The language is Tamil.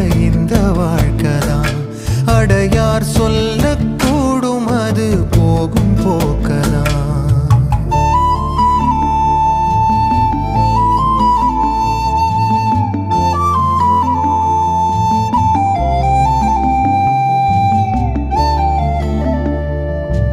இந்த வாழ்க்கைதான். அடையார் சொல்லக்கூடும் அது போகும்.